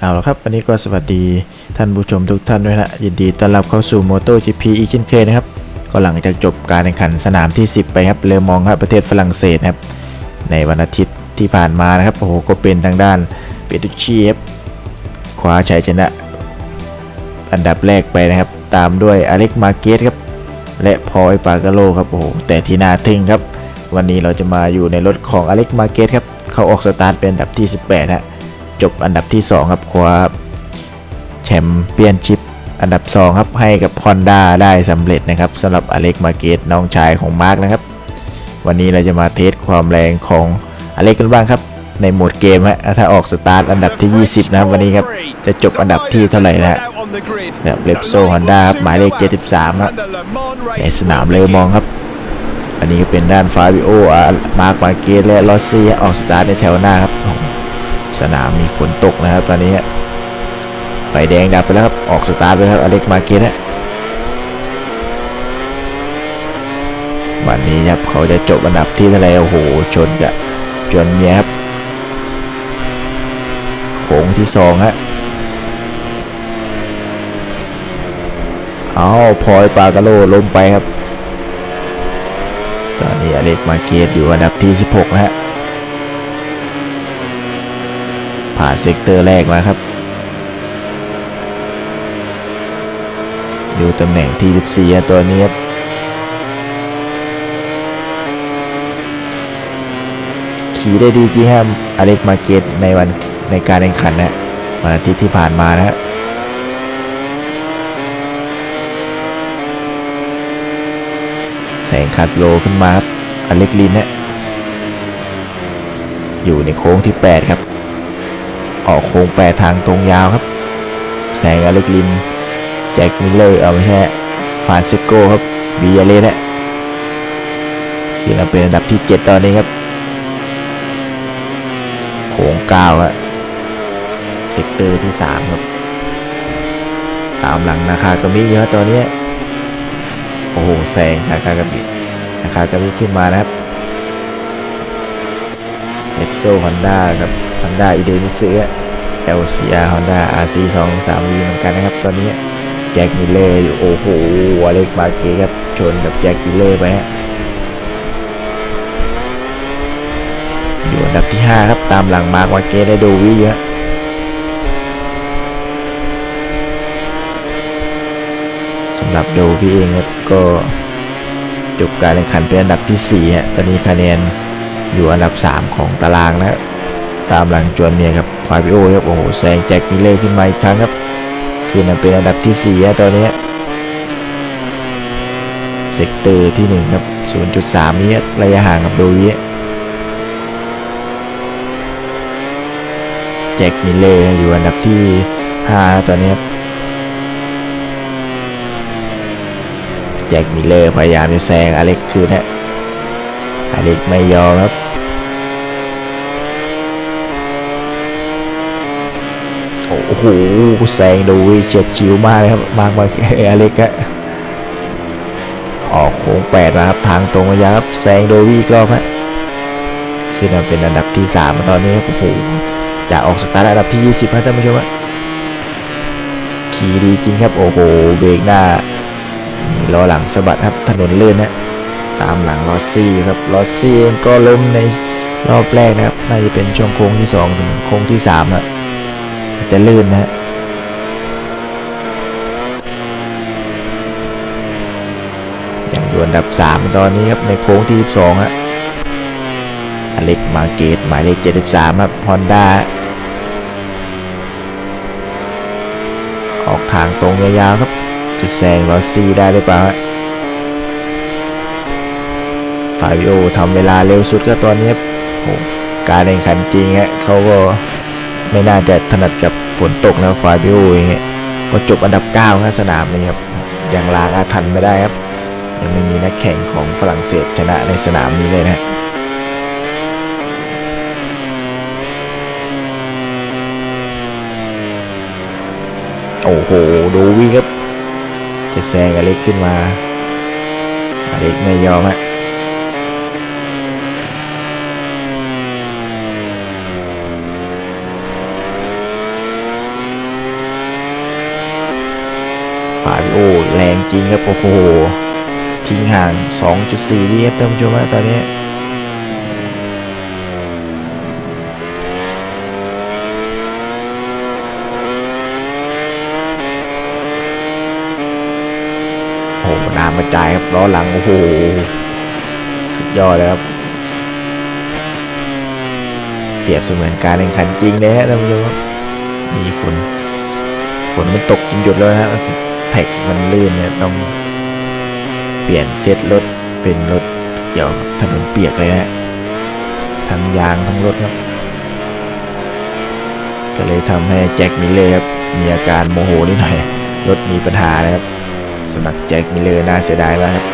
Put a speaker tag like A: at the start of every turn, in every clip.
A: เอาละครับวันนี้ก็สวัสดีท่านผู้ชมทุกท่านด้วยนะยินดีต้อนรับเข้าสู่ MotoGP อีกเช่นเคยนะครับ ก็หลังจากจบการแข่งขันสนามที่ 10 ไปครับเลอมองครับประเทศฝรั่งเศสครับ ในวันอาทิตย์ที่ผ่านมานะครับโอ้โหก็เป็นทางด้านเปตุชีครับคว้าชัยชนะ อันดับแรกไปนะครับ ตามด้วยอเล็กมาเกสครับ และพอยปากาโลครับโอ้โหแต่ที่น่าทึ่งครับ วันนี้เราจะมาอยู่ในรถของอเล็กมาเกสครับเขาออกสตาร์ทเป็นอันดับที่ 18ฮะ จบอันดับที่ 2 ครับคว้าแชมเปี้ยนชิพอันดับ 2 ครับให้กับ Honda ได้สำเร็จนะครับสำหรับอเล็กมาเกสน้องชายของมาร์กนะครับ วันนี้เราจะมาเทสความแรงของอเล็กกันบ้างครับ ในโหมดเกมฮะถ้าออกสตาร์ทอันดับที่ 20 นะครับวันนี้ครับจะจบอันดับที่เท่าไหร่นะฮะแบบเลปโซฮอนด้าครับหมายเลข 73ครับในสนามเลอมองครับ อันนี้ก็เป็นด้านฟาบิโออามาร์กมาเกตและลอสซี่ออกสตาร์ทในแถวหน้าครับโอ้โห สนามมีฝนตกนะครับตอนนี้ไฟแดงดับไปแล้วครับออกสตาร์ทไปแล้วครับอเล็กมาเกตฮะวันนี้ครับเขาจะจบอันดับที่เท่าไรโอ้โหชนกับจนเมียครับโค้งที่สองฮะเอาพลอยปากาโลล้มไปครับ ตอนนี้อเล็กมาเกตอยู่อันดับที่ 16นะฮะ ผ่านเซกเตอร์แรกมาครับอยู่ตำแหน่งที่ 14 ตัวนี้ครับขี่ได้ดีจริงครับอเล็กมาเกตในวันในการแข่งขันนะวันอาทิตย์ที่ผ่านมานะฮะแสงคาสโลขึ้นมาครับอเล็กลินนี่ยอยู่ในโค้งที่ 8 ครับ ออกโค้งแปดทางตรงยาวครับ แสงอเล็กลินแจ็คมิลเลอร์เอาไม่ใช่ฟานซิโกครับวีอาเลนเนี่ยคือเราเป็นอันดับที่ 7 ตอนนี้ครับโค้ง9ครับเซกเตอร์ที่ 3 ครับ ตามหลังนาคากามิเยอะตอนนี้โอ้โหแซงนาคากามินาคากามิขึ้นมานะครับเอฟโซฮอนด้ากับฮอนด้าอีเดมิสเอลซีอาร์ฮอนด้าอาร์ซีสองสามีเหมือนกันนะครับ ตอนนี้แจ็คมิลเลอร์อยู่โอ้โหอเล็กมาเกครับชนกับแจ็คมิลเลอร์ไปฮะอยู่อันดับที่ 5 ครับ ตามหลังมาร์กมาเกได้ดูวิเยอะสำหรับโดพี่เองครับก็จบการแข่งขันเป็นอันดับที่4ฮะตอนนี้คะแนนอยู่อันดับ 3 ของตารางนะ ตามหลังจวนเมียครับฟาบิโอครับโอ้โหแซงแจ็คมิเลอร์ขึ้นมาอีกครั้งครับคือนันเป็นอันดับที่4ฮะตอนนี้เซกเตอร์ที่1ครับ0.3นี้ระยะห่างกับโดวีแจ็คมิเลอร์อยู่อันดับที่5ตอนนี้ครับแจ็คมิเลอร์พยายามจะแซงอเล็กคืนฮะอเล็กไม่ยอมครับ โอ้โหแซงดูวิเฉียดชิวมากเลยครับมากมากอเล็กฮะออกโค้งแปดนะครับทางตรงระยะครับแซงโดวีกรอบฮะขึ้นมาเป็นอันดับที่3ตอนนี้ครับโอ้โหจะออกสตาร์ทอันดับที่20ครับท่านผู้ชมฮะขี่ดีจริงครับโอ้โหเบรกหน้าล้อหลังสะบัดครับถนนเลื่อนนะตามหลังลอซี่ครับลอซี่เองก็ล้มในรอบแรกนะครับน่าจะเป็นช่วงโค้งที่2ถึงโค้งที่3นะ จะลื่นนะฮะอย่างอยู่อันดับ 3 ตอนนี้ครับ ในโค้งที่ 12ฮะอเล็กมาเกตหมายเลข 73ครับฮอนด้าออกทางตรงยาวๆครับ จะแซงลอสซี่ได้หรือเปล่าฮะฟาบิโอทำเวลาเร็วสุดก็ตอนนี้ครับโอ้การแข่งขันจริงฮะเขาก็ ไม่น่าจะถนัดกับฝนตกนะฟาบิโออย่างเงี้ยก็จบอันดับ9ครับสนามนี้ครับยังล้างอาถรรพ์ไม่ได้ครับ ยังไม่มีนักแข่งของฝรั่งเศสชนะในสนามนี้เลยนะฮะโอ้โหดูวิครับ จะแซงอเล็กขึ้นมาอเล็กไม่ยอมฮะาวิโอแรงจริงครับโอ้โหทิ้งห่าง 2.4วิครับท่านผู้ชมตอนนี้โอ้โหน้ำกระจายครับล้อหลัง โอ้โห สุดยอดเลยครับ เปรียบเสมือนการแข่งขันจริงเลยฮะท่านผู้ชมมีฝน ฝนมันตกจนหยุดแล้วนะฮะ แท็กมันลื่นเนี่ยต้องเปลี่ยนเซตรถเป็นรถเกี่ยวกับถนนเปียกเลยนะทั้งยางทั้งรถครับ ก็เลยทำให้แจ็คมิเลอร์ครับมีอาการโมโหนิดหน่อยรถมีปัญหานะครับสำหรับแจ็คมิเลอร์น่าเสียดายมากครับ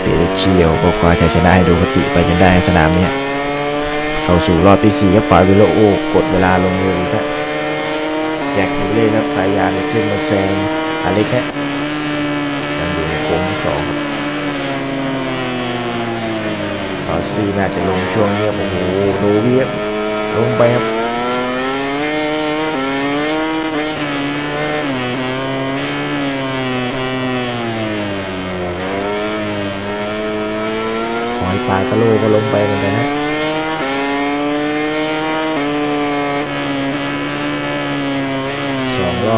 A: เปียเชียวก็คว้าชัยชนะให้ดูคติไปจนได้สนามเนี้ยเข้าสู่รอบที่สี่ครับฟายวิโลโอกดเวลาลงเลยครับ แจ็คมิลเลอร์ครับพยายามจะขึ้นมาแซงอเล็กฮะยังอยู่ในโค้งที่สองครับออสซี่น่าจะลงช่วงนี้ครับโอ้โหโดวีครับลงไปครับหอยปลากระโลก็ลงไปเหมือนกันนะ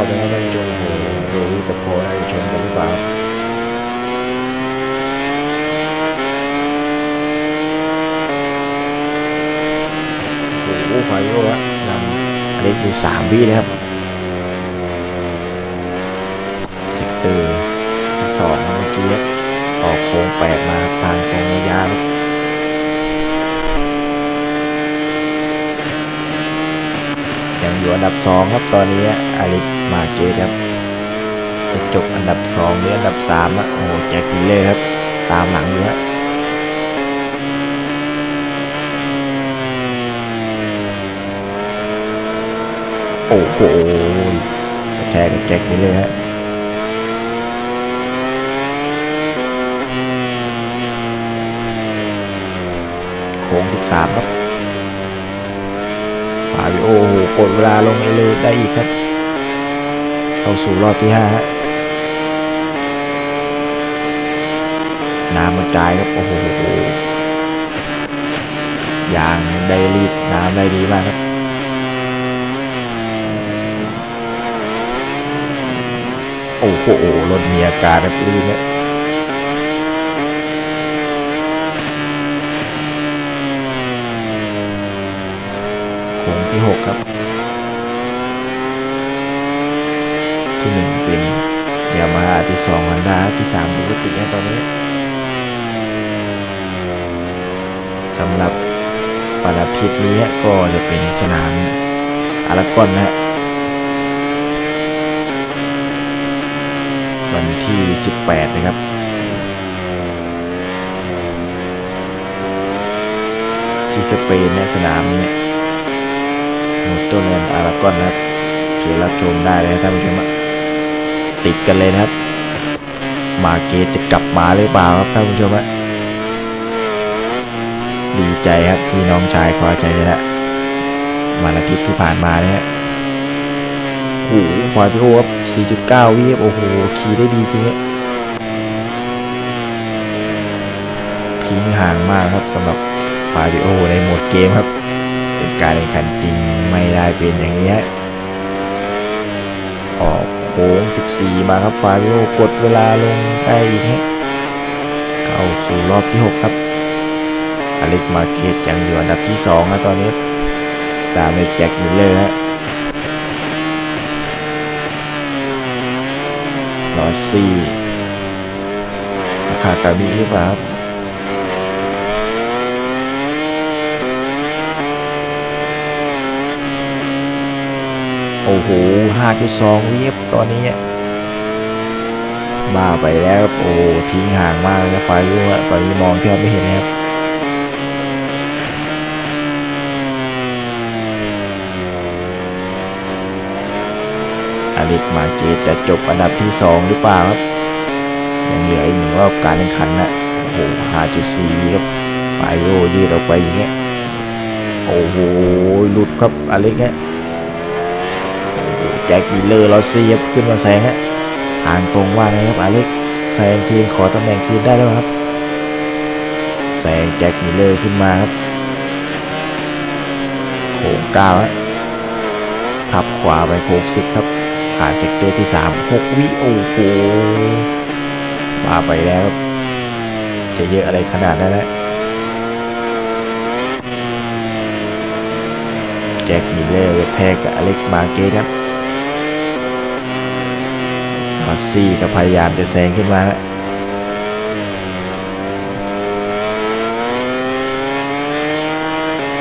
A: สองรอบแล้ท่านชมหโดวิกับโพได้ชนกันหรือเปล่าโอ้โหไฟโร่อะนำอเล็กอยู่สามวิเลยครับเซกเตอร์สองเมื่อกี้ออกโค้งแปดมาทางตรงระยะครับยังอยู่อันดับสองครับตอนนี้อาริก มาเกตครับ จะจบอันดับสองหรืออันดับสามอะโอ้โหแจ็คมิลเลอร์ครับ ตามหลังอยู่ฮะโอ้โหกระแทกกับแจ็คมิลเลอร์ฮะโค้ง13 ครับฟาบิโอโหกดเวลาลงเร็วได้อีกครับ เข้าสู่รอบที่5ฮะน้ำกระจายครับ โอ้โหยางได้รีดน้ำได้ดีมากครับโอ้โหรถมีอาการแบบลื่นเนี่ยโค้งที่6ครับ ที่1เป็นยามาฮ่าที่2ฮอนด้าที่3ดูกตินะตอนนี้สำหรับวันอาทิตนี้ก็จะเป็นสนามอารากอนนะวันที่ 18 นะครับ ที่สเปนนะสนามนี้โมโตแลนด์อารากอนนะครับช่วยรับชมได้เลยนะท่านผู้ชมอะ ติดกันเลยนะครับ มาเกตจะกลับมาหรือเปล่าครับท่านผู้ชมอะดีใจครับที่น้องชายคว้าใจชนะวันอาทิตย์ที่ผ่านมาเนี่ย โอ้โหฟอยพี่โอครับ4.9 วิครับโอ้โห ขี่ได้ดีจริงเนี่ยทิ้งห่างมากครับสำหรับฟาบิโอในโหมดเกมครับเป็นการแข่งขันจริงไม่ได้เป็นอย่างนี้ออก ค้ง 14 มาครับฟาบิโอกดเวลาลงได้อีกฮะเข้าสู่รอบที่ 6 ครับ อเล็กมาเกตยังอยู่อันดับที่2นะตอนนี้ ตามด้วยแจ็คมิลเลอร์ฮะลอซี่คากาบิหรือเปล่าครับ โอ้โห 5.2 วิครับตอนนี้บ้าไปแล้วโอ้ทิ้งห่างมากเลยไฟรู้ว่าตอนนี้มองแทบไม่เห็นนะครับอเล็กมาเกตจะจบอันดับที่ 2 หรือเปล่าครับ ยังเหลืออีกหนึ่งรอบการแข่งขันนะโอ้โห 5.4 วิครับไฟโรยืดออกไปอย่างเงี้ยโอ้โหหลุดครับอเล็กฮะ แจ็คมิลเลอร์ลอสซี่ครับขึ้นมาแซงฮะทางตรงว่าไงครับอเล็กแซงคืนขอตำแหน่งคืนได้แล้วครับแซงแจ็คมิลเลอร์ขึ้นมาครับโค้งเก้าฮะขับขวาไปโค้งสิบครับผ่านเซกเตอร์ที่สามหกวิโอ้โหมาไปแล้วครับจะเยอะอะไรขนาดนั้นนะแจ็คมิลเลอร์แทกกับอเล็กมาเกตครับ ลอสซี่ก็พยายามจะแซงขึ้นมาแล้ว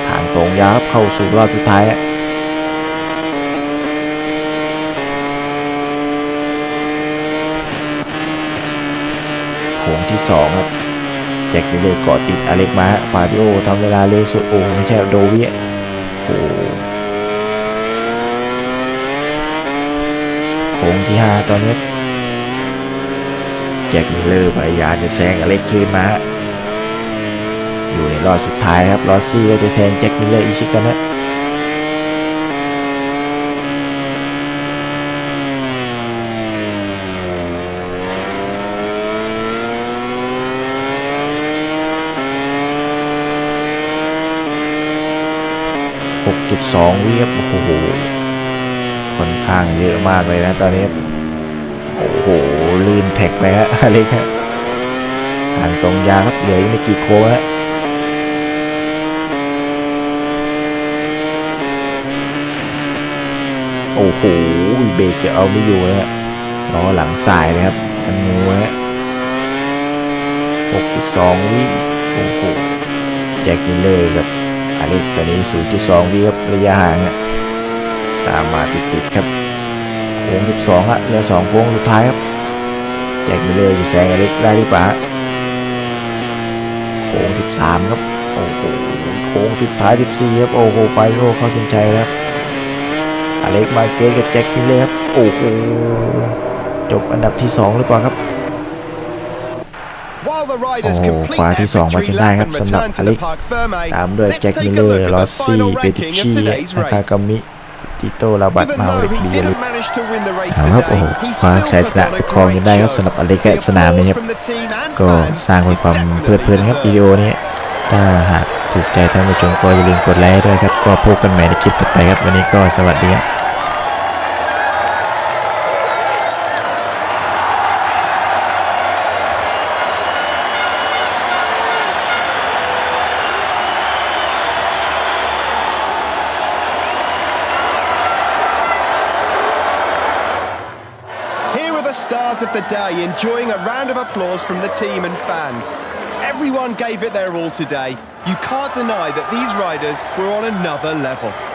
A: ทางตรงยาวครับเข้าสู่รอบสุดท้ายโค้งที่สองครับแจ็คมิลเลอร์เกาะติดอเล็กมาฟาบิโอทำเวลาเร็วสุดโอ้ไม่ใช่โดวิอะโอ้โค้งที่ 5 ตอนนี้ แจ็คมิเลอร์พยายามจะแซงอเล็กคืนมาอยู่ในรอบสุดท้ายครับลอสซี่ก็จะแซงแจ็คมิเลอร์อีกชิกันนะ6.2วิครับโอ้โห ค่อนข้างเยอะมากเลยนะตอนนี้ โอ้โห ลื่นแท็กไปฮะอเล็กฮะทางตรงยาวครับเหลืออีกไม่กี่โค้งฮะโอ้โหเบรกจะเอาไม่อยู่ฮะล้อหลังสายเลยครับมันงูนะฮะ6.2วิโอ้โหแจ็คมิลเลอร์กับอเล็กตอนนี้0.2วิครับระยะห่างฮะตามมาติดๆครับโค้ง12อะเหลือ2โค้งสุดท้ายครับ แจ็คมิลเลอร์จะแซงอเล็กได้หรือเปล่าฮะโค้ง13 ครับ โอ้โหโค้งสุดท้าย 14 ครับ โอ้โหไฟโรเข้าเส้นชัยแล้วครับอเล็กมาเกตกับแจ็คมิเลอร์ครับ โอ้โหจบอันดับที่ 2 หรือเปล่าครับโอ้
B: complete
A: ขวาที่สองมาจนได้ครับสำหรับอเล็กตามด้วยแจ็คมิลเลอร์ลอสซี่เปติชี
B: of today's
A: นากากามิติโตลาบัตมา
B: อ
A: เล็ก
B: he
A: บีเลิ
B: didn't manage to win the race
A: เอาครับโอ้โห
B: today, he
A: คว้า
B: still
A: ชัยช
B: put
A: นะ
B: on
A: ไป
B: a
A: ครองจนได้ครับ
B: great
A: สำหรับอ
B: show.
A: เล็ก
B: The
A: และสนามนี้ครับ
B: applause from the team and
A: ก็
B: fans
A: สร้างเป็นความ
B: definitely
A: เพลิดเพลินครับ
B: deserved.
A: วิดีโอนี้ถ้าหากถูกใจท่านผู้ชมก็อย่าลืมกดไลค์ให้ด้วยครับก็พบกันใหม่ในคลิปต่อไปครับวันนี้ก็สวัสดีครับ
B: stars of the day enjoying a round of applause from the team and fans. Everyone gave it their all today. You can't deny that these riders were on another level.